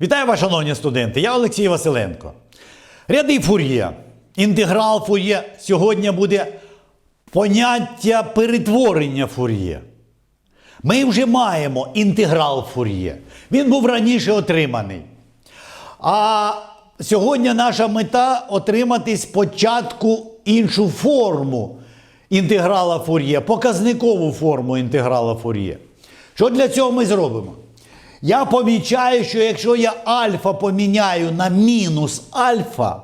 Вітаю вас, шановні студенти! Я Олексій Василенко. Ряди фур'є. Інтеграл фур'є сьогодні буде поняття перетворення фур'є. Ми вже маємо інтеграл фур'є. Він був раніше отриманий. А сьогодні наша мета отримати спочатку іншу форму інтеграла фур'є, показникову форму інтеграла фур'є. Що для цього ми зробимо? Я помічаю, що якщо я альфа поміняю на мінус альфа,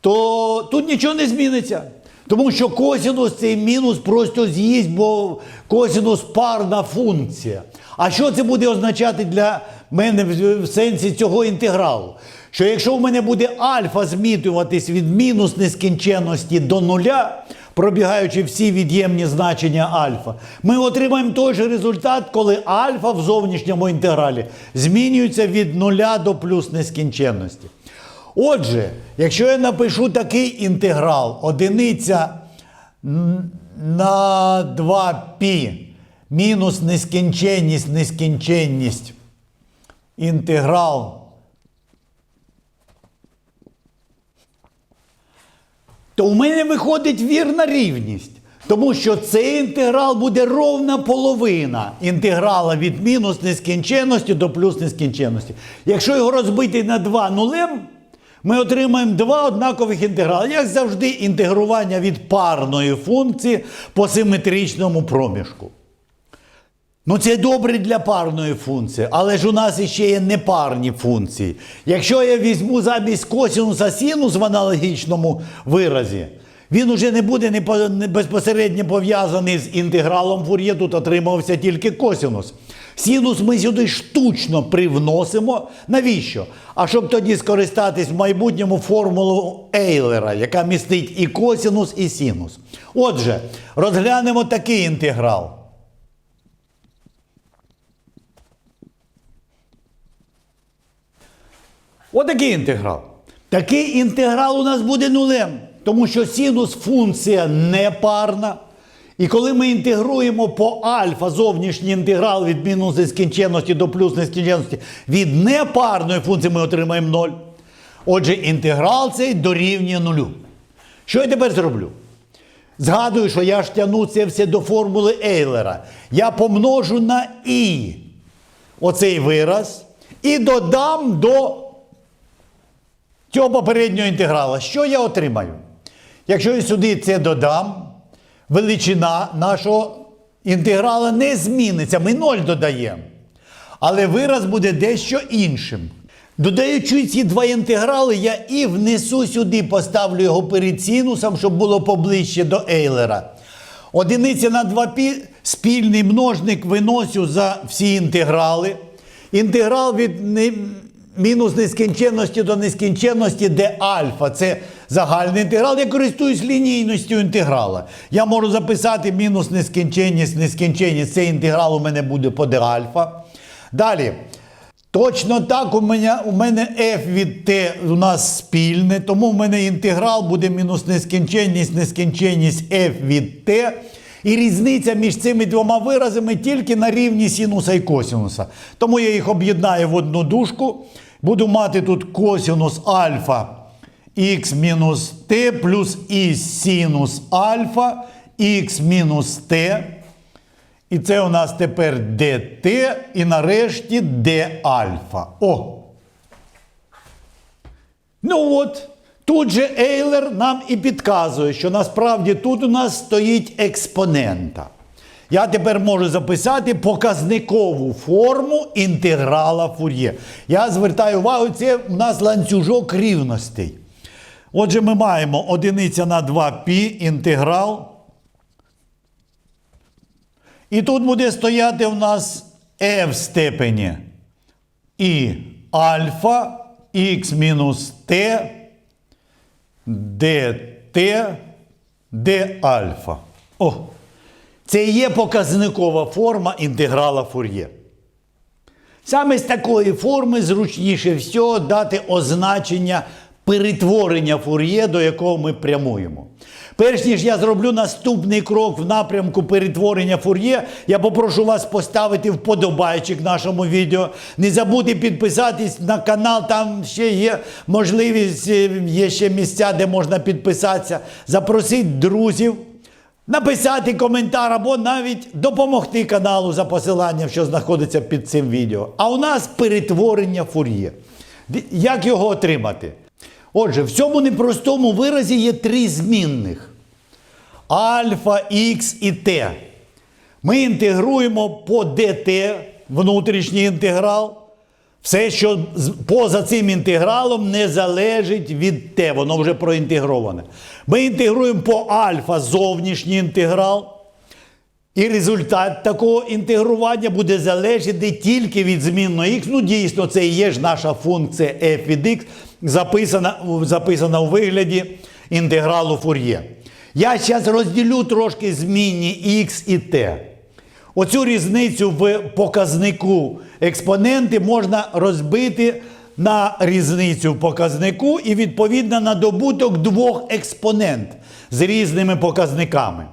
то тут нічого не зміниться. Тому що косінус цей мінус просто з'їсть, бо косінус парна функція. А що це буде означати для мене в сенсі цього інтегралу? Що якщо в мене буде альфа змітуватись від мінус нескінченності до нуля, пробігаючи всі від'ємні значення альфа, ми отримаємо той же результат, коли альфа в зовнішньому інтегралі змінюється від нуля до плюс нескінченності. Отже, якщо я напишу такий інтеграл, одиниця на 2π мінус нескінченність, нескінченність, інтеграл, то у мене виходить вірна рівність. Тому що цей інтеграл буде ровна половина інтеграла від мінус нескінченності до плюс нескінченності. Якщо його розбити на 2 нулем, ми отримаємо два однакових інтеграли. Як завжди, інтегрування від парної функції по симетричному проміжку. Ну, це добре для парної функції, але ж у нас іще є непарні функції. Якщо я візьму замість косінуса синус в аналогічному виразі, він уже не буде не безпосередньо пов'язаний з інтегралом Фур'є, тут отримався тільки косінус. Синус ми сюди штучно привносимо. Навіщо? А щоб тоді скористатись в майбутньому формулу Ейлера, яка містить і косінус, і синус. Отже, розглянемо такий інтеграл. Отакий інтеграл. Такий інтеграл у нас буде нулем, тому що синус функція непарна. І коли ми інтегруємо по альфа зовнішній інтеграл від мінус нескінченності до плюс нескінченності від непарної функції ми отримаємо 0. Отже, інтеграл цей дорівнює нулю. Що я тепер зроблю? Згадую, що я ж тягну це все до формули Ейлера. Я помножу на і оцей вираз і додам до цього попереднього інтеграла. Що я отримаю? Якщо я сюди це додам, величина нашого інтеграла не зміниться. Ми 0 додаємо. Але вираз буде дещо іншим. Додаючи ці два інтеграли, я і внесу сюди, поставлю його перед синусом, щоб було поближче до Ейлера. Одиниця на 2π спільний множник виносю за всі інтеграли. Інтеграл від мінус нескінченності до нескінченності, де альфа це загальний інтеграл. Я користуюсь лінійністю інтеграла. Я можу записати мінус нескінченність, нескінченність. Цей інтеграл у мене буде по де альфа. Далі. Точно так у мене, у мене f від t у нас спільне, тому в мене інтеграл буде мінус нескінченність, нескінченність f від t. І різниця між цими двома виразами тільки на рівні синуса і косинуса. Тому я їх об'єднаю в одну дужку. Буду мати тут косинус альфа х мінус t плюс і синус альфа х мінус t. І це у нас тепер dt і нарешті d альфа. О! Ну от, тут же Ейлер нам і підказує, що насправді тут у нас стоїть експонента. Я тепер можу записати показникову форму інтеграла Фур'є. Я звертаю увагу, це у нас ланцюжок рівностей. Отже, ми маємо одиниця на 2π інтеграл. І тут буде стояти у нас e в степені і альфа х мінус t dt d альфа. О! Це і є показникова форма інтеграла Фур'є. Саме з такої форми зручніше всього дати означення перетворення Фур'є, до якого ми прямуємо. Перш ніж я зроблю наступний крок в напрямку перетворення фур'є, я попрошу вас поставити вподобайчик нашому відео. Не забудьте підписатись на канал, там ще є можливість, е, є ще місця, де можна підписатися. Запросіть друзів. Написати коментар або навіть допомогти каналу за посиланням, що знаходиться під цим відео. А у нас перетворення фур'є. Як його отримати? Отже, в цьому непростому виразі є три змінних: альфа, х і т. Ми інтегруємо по dt внутрішній інтеграл. Все, що поза цим інтегралом, не залежить від t, воно вже проінтегроване. Ми інтегруємо по альфа зовнішній інтеграл. І результат такого інтегрування буде залежати тільки від змінної х. Ну, дійсно, це і є ж наша функція f від x, записана, записана у вигляді інтегралу Фур'є. Я зараз розділю трошки змінні x і t. Оцю різницю в показнику експоненти можна розбити на різницю в показнику і відповідно на добуток двох експонент з різними показниками.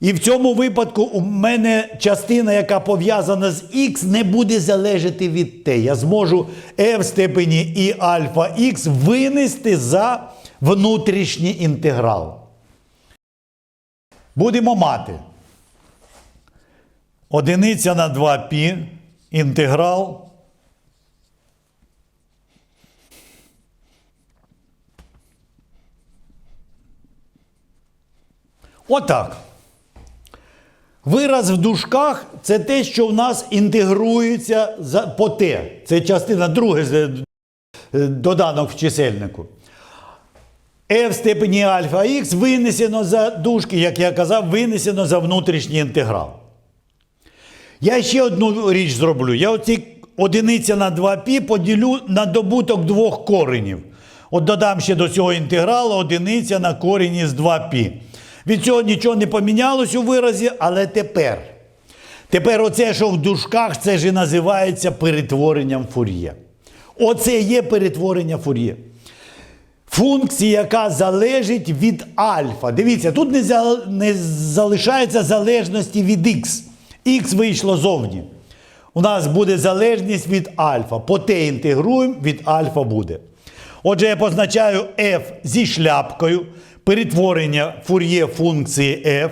І в цьому випадку у мене частина, яка пов'язана з х, не буде залежати від t. Я зможу f в степені і альфа х винести за внутрішній інтеграл. Будемо мати одиниця на 2π інтеграл. Отак. Вираз в дужках – це те, що в нас інтегрується за- по Т. Це частина друге з- е, доданок в чисельнику. F в степені альфа х винесено за дужки, як я казав, винесено за внутрішній інтеграл. Я ще одну річ зроблю. Я оці одиниця на 2π поділю на добуток двох коренів. От додам ще до цього інтегралу одиниця на корінь із 2π. Від цього нічого не помінялось у виразі, але тепер. Тепер оце, що в дужках, це ж і називається перетворенням фур'є. Оце є перетворення фур'є. Функція, яка залежить від альфа. Дивіться, тут не, за- не залишається залежності від х. Х вийшло зовні. У нас буде залежність від альфа. По t інтегруємо, від альфа буде. Отже, я позначаю f зі шляпкою, перетворення фур'є функції f,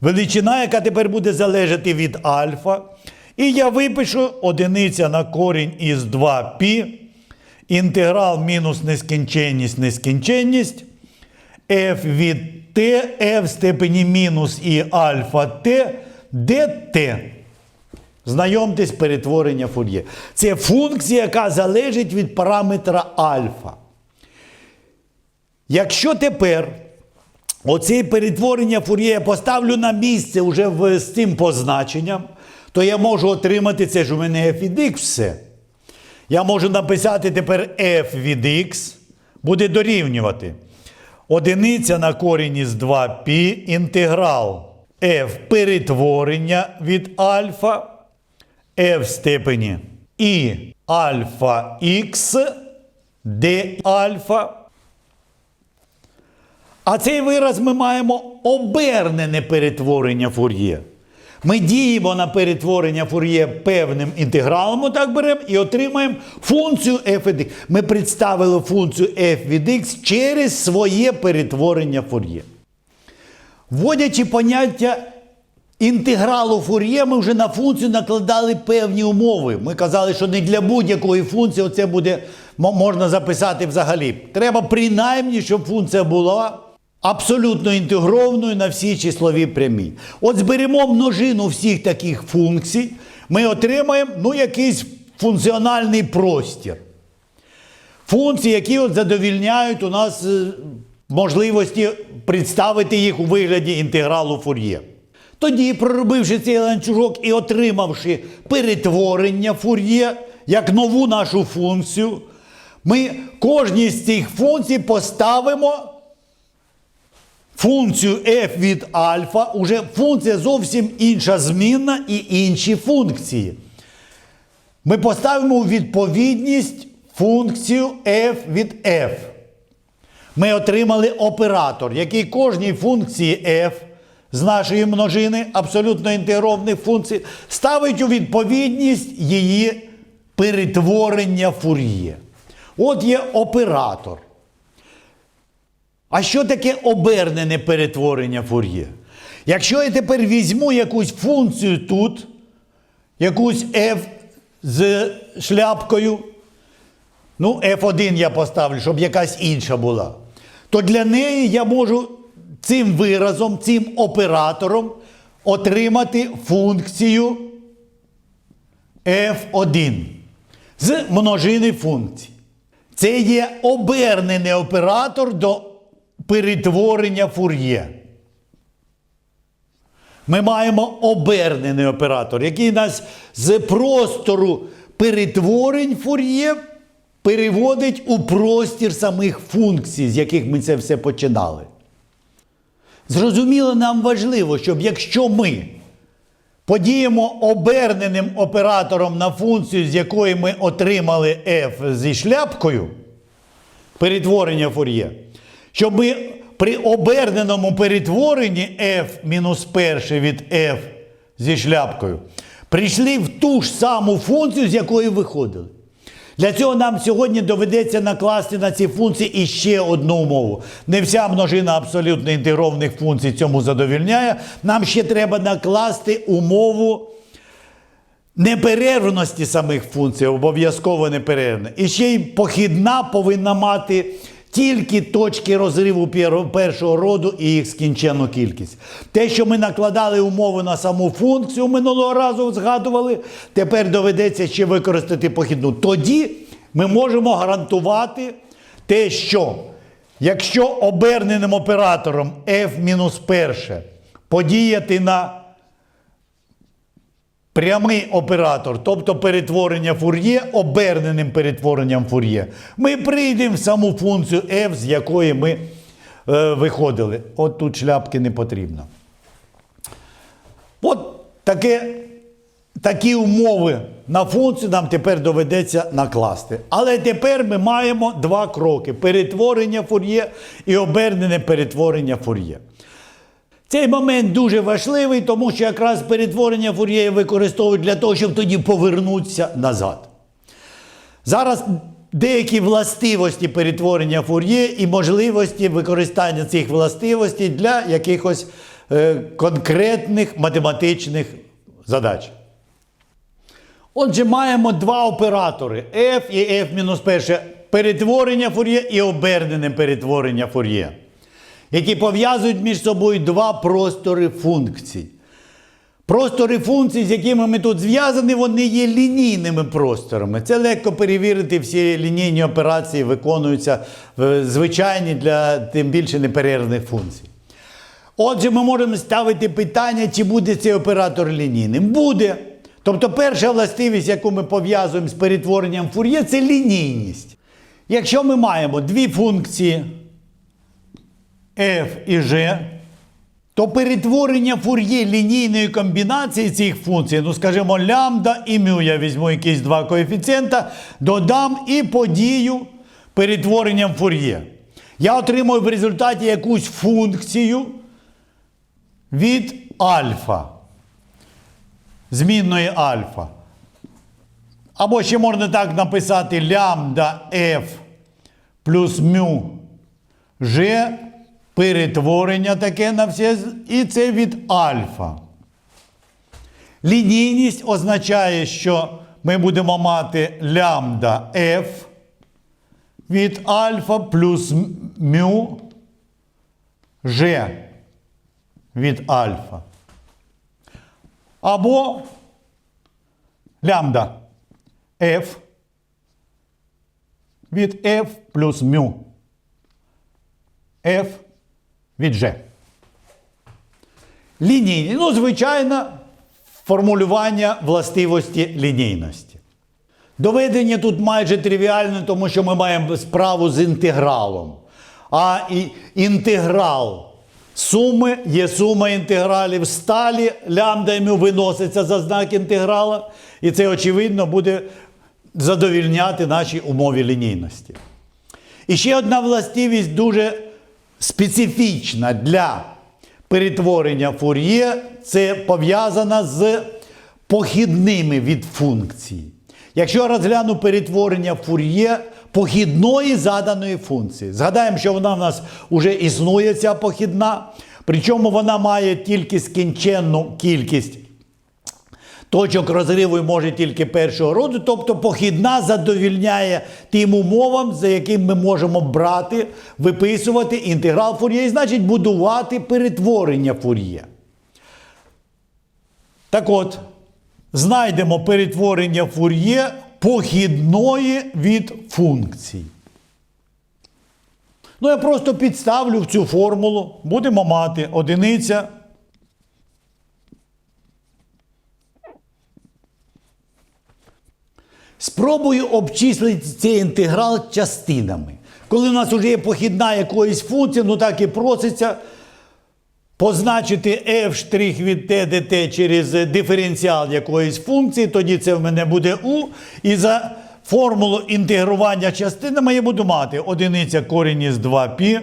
величина, яка тепер буде залежати від альфа. І я випишу одиниця на корінь із 2π, інтеграл мінус нескінченність, нескінченність, f від t, f в степені мінус і альфа t, dt. Знайомтесь, перетворення фур'є. Це функція, яка залежить від параметра альфа. Якщо тепер оце перетворення фур'є я поставлю на місце вже в, з цим позначенням, то я можу отримати це ж у мене f від x все. Я можу написати тепер f від x, буде дорівнювати. Одиниця на корінь із 2π інтеграл f перетворення від альфа f в степені і альфа х d альфа. А цей вираз ми маємо обернене перетворення фур'є. Ми діємо на перетворення фур'є певним інтегралом, отак беремо, і отримаємо функцію f від x. Ми представили функцію f від x через своє перетворення фур'є. Вводячи поняття інтегралу фур'є, ми вже на функцію накладали певні умови. Ми казали, що не для будь-якої функції це буде можна записати взагалі. Треба принаймні, щоб функція була абсолютно інтегрованою на всі числові прямі. От зберемо множину всіх таких функцій, ми отримаємо ну, якийсь функціональний простір. Функції, які от задовільняють у нас е, можливості представити їх у вигляді інтегралу фур'є. Тоді, проробивши цей ланцюжок і отримавши перетворення фур'є як нову нашу функцію, ми кожній з цих функцій поставимо функцію f від альфа, уже функція зовсім інша змінна і інші функції. Ми поставимо у відповідність функцію f від f. ми отримали оператор, який кожній функції f з нашої множини абсолютно інтегрованих функцій ставить у відповідність її перетворення фур'є. От є оператор. А що таке обернене перетворення фур'є? Якщо я тепер візьму якусь функцію тут, якусь f з шляпкою, ну, F1 я поставлю, щоб якась інша була, то для неї я можу цим виразом, цим оператором отримати функцію F1 з множини функцій. Це є обернений оператор до перетворення фур'є. Ми маємо обернений оператор, який нас з простору перетворень фур'є переводить у простір самих функцій, з яких ми це все починали. Зрозуміло, нам важливо, щоб якщо ми подіємо оберненим оператором на функцію, з якої ми отримали f зі шляпкою, перетворення фур'є, щоб ми при оберненому перетворенні f мінус перше від f зі шляпкою прийшли в ту ж саму функцію, з якої виходили. Для цього нам сьогодні доведеться накласти на ці функції іще одну умову. Не вся множина абсолютно інтегрованих функцій цьому задовільняє. Нам ще треба накласти умову неперервності самих функцій, обов'язково неперервна. І ще й похідна повинна мати тільки точки розриву першого роду і їх скінченну кількість. Те, що ми накладали умови на саму функцію минулого разу згадували, тепер доведеться ще використати похідну. Тоді ми можемо гарантувати те, що якщо оберненим оператором f-1 подіяти на прямий оператор, тобто перетворення фур'є, оберненим перетворенням фур'є, ми прийдемо в саму функцію f, з якої ми е, виходили. От тут шляпки не потрібно. От таке, такі умови на функцію нам тепер доведеться накласти. Але тепер ми маємо два кроки: перетворення фур'є і обернене перетворення фур'є. Цей момент дуже важливий, тому що якраз перетворення фур'є використовують для того, щоб тоді повернутися назад. Зараз деякі властивості перетворення фур'є і можливості використання цих властивостей для якихось е, конкретних математичних задач. Отже, маємо два оператори f і f-1 перетворення фур'є і обернене перетворення фур'є, які пов'язують між собою два простори функцій. Простори функцій, з якими ми тут зв'язані, вони є лінійними просторами. Це легко перевірити, всі лінійні операції виконуються е, звичайні для тим більше неперервних функцій. Отже, ми можемо ставити питання, чи буде цей оператор лінійним. Буде. Тобто перша властивість, яку ми пов'язуємо з перетворенням фур'є, це лінійність. Якщо ми маємо дві функції f і g, то перетворення фур'є лінійної комбінації цих функцій, ну скажімо, лямбда і мю, я візьму якісь два коефіцієнта, додам і подію перетворенням фур'є. Я отримую в результаті якусь функцію від альфа, змінної альфа. Або ще можна так написати лямбда f плюс мю g, перетворення таке на все, і це від альфа. Лінійність означає, що ми будемо мати лямбда f від альфа плюс мю g від альфа. Або лямбда f від f плюс мю f від. Лінійні. Ну, звичайно, формулювання властивості лінійності. Доведення тут майже тривіальне, тому що ми маємо справу з інтегралом. А і інтеграл суми є сума інтегралів сталі, лямбда виноситься за знак інтеграла. І це, очевидно, буде задовільняти наші умові лінійності. І ще одна властивість дуже специфічна для перетворення фур'є це пов'язана з похідними від функцій. Якщо розгляну перетворення фур'є похідної заданої функції, згадаємо, що вона в нас вже існує, ця похідна, причому вона має тільки скінченну кількість точок розриву може тільки першого роду, тобто похідна задовільняє тим умовам, за яким ми можемо брати, виписувати інтеграл фур'є, і значить будувати перетворення фур'є. Так от, знайдемо перетворення фур'є похідної від функцій. Ну, я просто підставлю в цю формулу. Будемо мати одиниця. Спробую обчислити цей інтеграл частинами. Коли у нас вже є похідна якоїсь функції, ну так і проситься позначити f' від t dt через диференціал якоїсь функції, тоді це в мене буде u. І за формулу інтегрування частинами я буду мати одиниця корінь із 2π.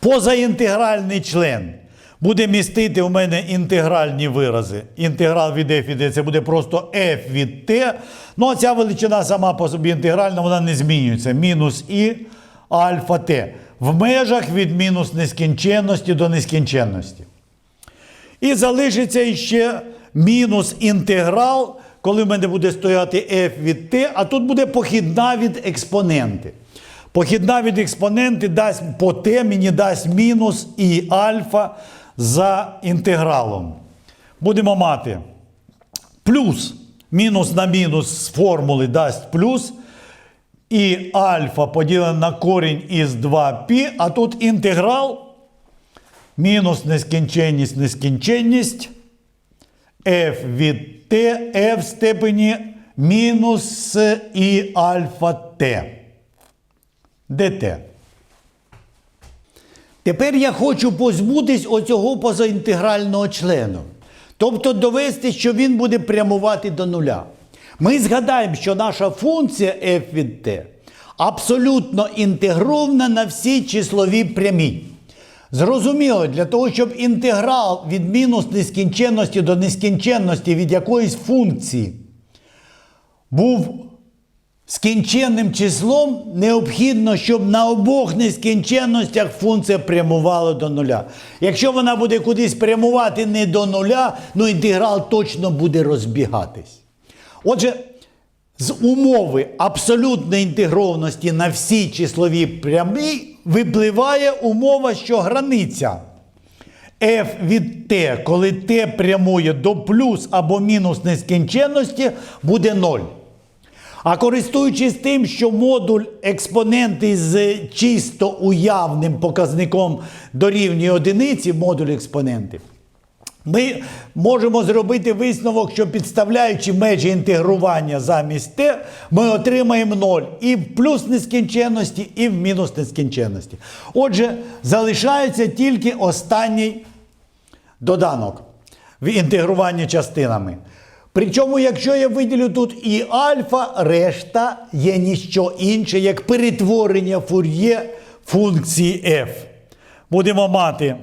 Позаінтегральний член буде містити у мене інтегральні вирази. Інтеграл від f від d це буде просто f від t. Ну а ця величина сама по собі інтегральна, вона не змінюється. Мінус і альфа t. В межах від мінус нескінченності до нескінченності. І залишиться ще мінус інтеграл, коли в мене буде стояти f від t, а тут буде похідна від експоненти. Похідна від експоненти дасть по t мені дасть мінус і альфа за інтегралом. Будемо мати плюс мінус на мінус з формули дасть плюс. І альфа поділене на корінь із 2π, а тут інтеграл мінус нескінченність, нескінченність f від t, f в степені мінус і альфа t. dt. Тепер я хочу позбутись оцього позаінтегрального члену. Тобто довести, що він буде прямувати до нуля. Ми згадаємо, що наша функція f від t абсолютно інтегрована на всі числові прямі. Зрозуміло, для того, щоб інтеграл від мінус нескінченності до нескінченності від якоїсь функції був скінченним числом, необхідно, щоб на обох нескінченностях функція прямувала до нуля. Якщо вона буде кудись прямувати не до нуля, ну інтеграл точно буде розбігатись. Отже, з умови абсолютної інтегрованості на всі числові прямі випливає умова, що границя f від t, коли t прямує до плюс або мінус нескінченності, буде 0. А користуючись тим, що модуль експоненти з чисто уявним показником дорівнює одиниці, модуль експонентів, ми можемо зробити висновок, що підставляючи межі інтегрування замість t, ми отримаємо 0 і в плюс нескінченності, і в мінус нескінченності. Отже, залишається тільки останній доданок в інтегруванні частинами. Причому, якщо я виділю тут і альфа, решта є ніщо інше, як перетворення фур'є функції f. Будемо мати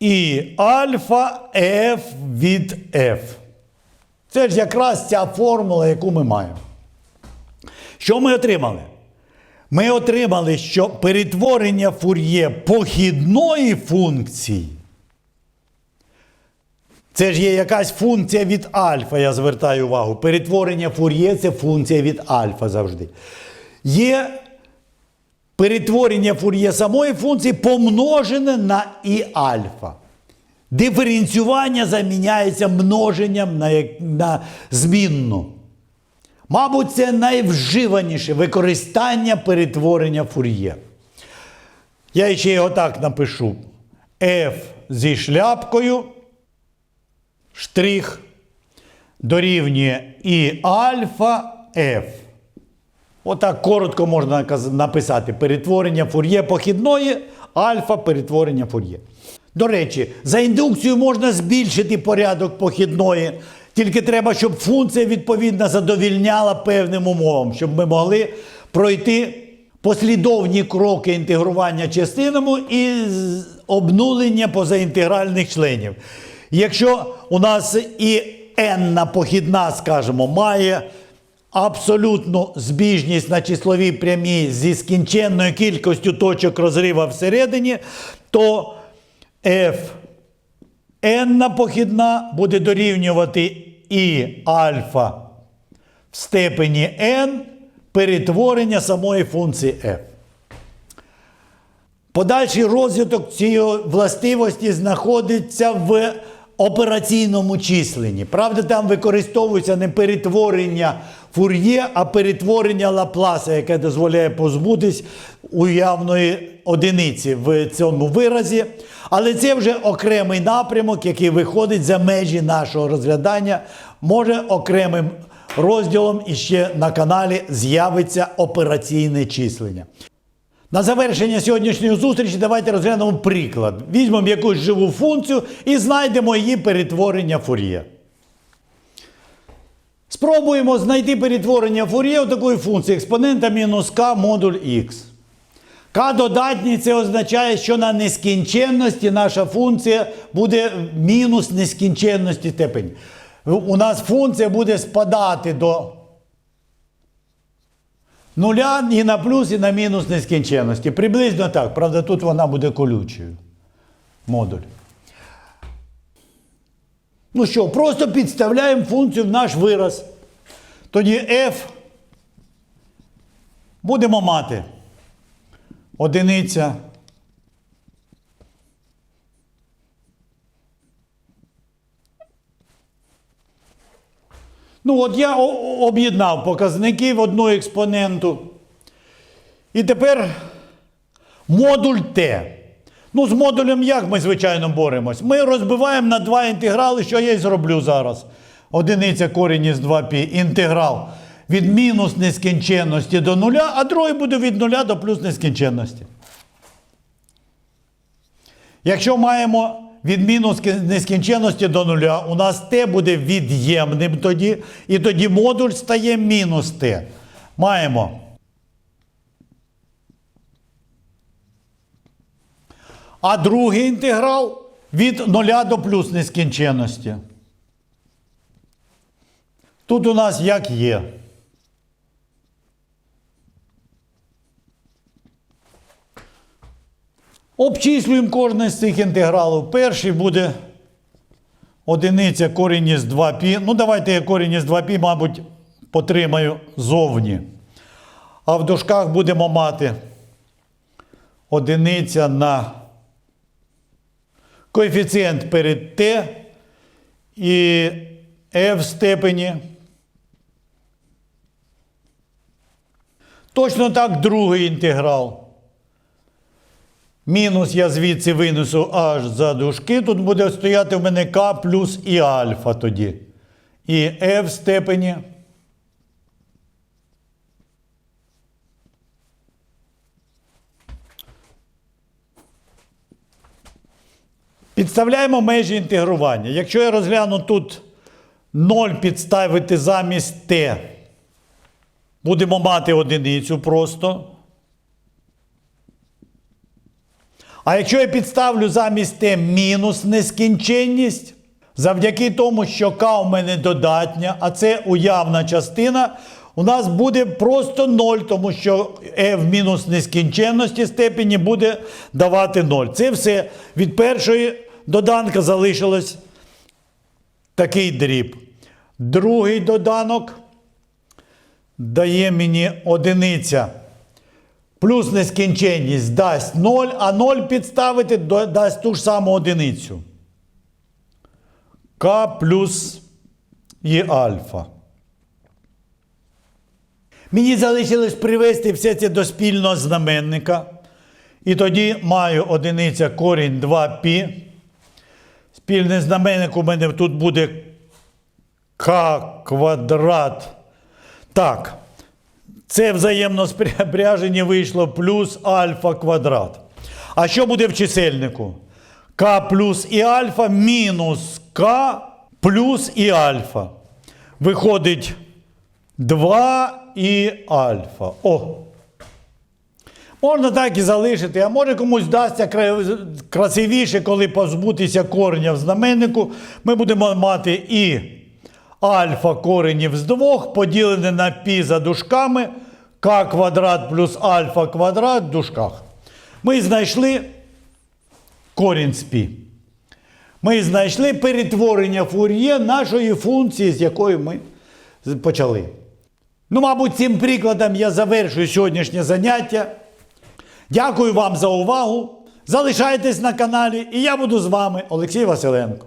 і альфа f від f. Це ж якраз ця формула, яку ми маємо. Що ми отримали? Ми отримали, що перетворення фур'є похідної функції. Це ж є якась функція від альфа, я звертаю увагу. Перетворення фур'є це функція від альфа завжди. Є перетворення фур'є самої функції помножене на і альфа. Диференціювання заміняється множенням на, на змінну. Мабуть, це найвживаніше використання перетворення фур'є. Я ще його так напишу: F зі шляпкою, штрих дорівнює і альфа F. Отак коротко можна написати перетворення фур'є похідної, альфа перетворення фур'є. До речі, за індукцією можна збільшити порядок похідної, тільки треба, щоб функція відповідно задовільняла певним умовам, щоб ми могли пройти послідовні кроки інтегрування частинами і обнулення позаінтегральних членів. Якщо у нас і n похідна, скажімо, має абсолютну збіжність на числовій прямій зі скінченною кількістю точок розрива всередині, то f n похідна буде дорівнювати і альфа в степені n перетворення самої функції f. Подальший розвиток цієї властивості знаходиться в операційному численні. Правда, там використовується не перетворення фур'є, а перетворення Лапласа, яке дозволяє позбутись уявної одиниці в цьому виразі. Але це вже окремий напрямок, який виходить за межі нашого розглядання, може окремим розділом іще на каналі з'явиться операційне числення. На завершення сьогоднішньої зустрічі давайте розглянемо приклад. Візьмемо якусь живу функцію і знайдемо її перетворення фур'є. Спробуємо знайти перетворення фур'є у такої функції експонента мінус k модуль x. К додатній це означає, що на нескінченності наша функція буде мінус нескінченності степені. У нас функція буде спадати до нуля і на плюс, і на мінус нескінченності. Приблизно так. Правда, тут вона буде колючою. Модуль. Ну що, просто підставляємо функцію в наш вираз. Тоді f будемо мати одиниця. Ну, от я об'єднав показники в одну експоненту. І тепер модуль Т. Ну, з модулем як ми, звичайно, боремось? Ми розбиваємо на два інтеграли, що я і зроблю зараз. Одиниця корінь із 2π. Інтеграл від мінус нескінченності до нуля, а другий буде від нуля до плюс нескінченності. Якщо маємо від мінус нескінченності до нуля, у нас t буде від'ємним тоді, і тоді модуль стає мінус t. Маємо. А другий інтеграл від нуля до плюс нескінченності. Тут у нас як є. Обчислюємо кожне з цих інтегралів. Перший буде одиниця корінь із 2π. Ну, давайте я корінь із 2π, мабуть, потримаю зовні. А в дужках будемо мати одиниця на коефіцієнт перед t і f в степені. Точно так другий інтеграл. Мінус я звідси винесу аж за дужки. Тут буде стояти в мене k плюс і альфа тоді. І f в степені. Підставляємо межі інтегрування. Якщо я розгляну тут 0 підставити замість t, будемо мати одиницю просто. А якщо я підставлю замість t мінус нескінченність, завдяки тому, що k у мене додатня, а це уявна частина, у нас буде просто 0, тому що e в мінус нескінченності степені буде давати 0. Це все від першої доданка залишилось такий дріб. Другий доданок дає мені одиниця. Плюс нескінченність дасть 0, а 0 підставити дасть ту ж саму одиницю. К плюс є альфа. Мені залишилось привести все це до спільного знаменника. І тоді маю одиниця корінь 2π. Спільний знаменник у мене тут буде к квадрат. Так. Це взаємно спряжені вийшло плюс альфа квадрат. А що буде в чисельнику? К плюс і альфа мінус К плюс і альфа. Виходить 2 і альфа. О! Можна так і залишити, а може комусь вдасться красивіше, коли позбутися кореня в знаменнику. Ми будемо мати і альфа коренів з двох, поділене на пі за дужками, к квадрат плюс альфа квадрат в дужках. Ми знайшли корінь з пі. Ми знайшли перетворення фур'є нашої функції, з якої ми почали. Ну, мабуть, цим прикладом я завершую сьогоднішнє заняття. Дякую вам за увагу. Залишайтесь на каналі, і я буду з вами, Олексій Василенко.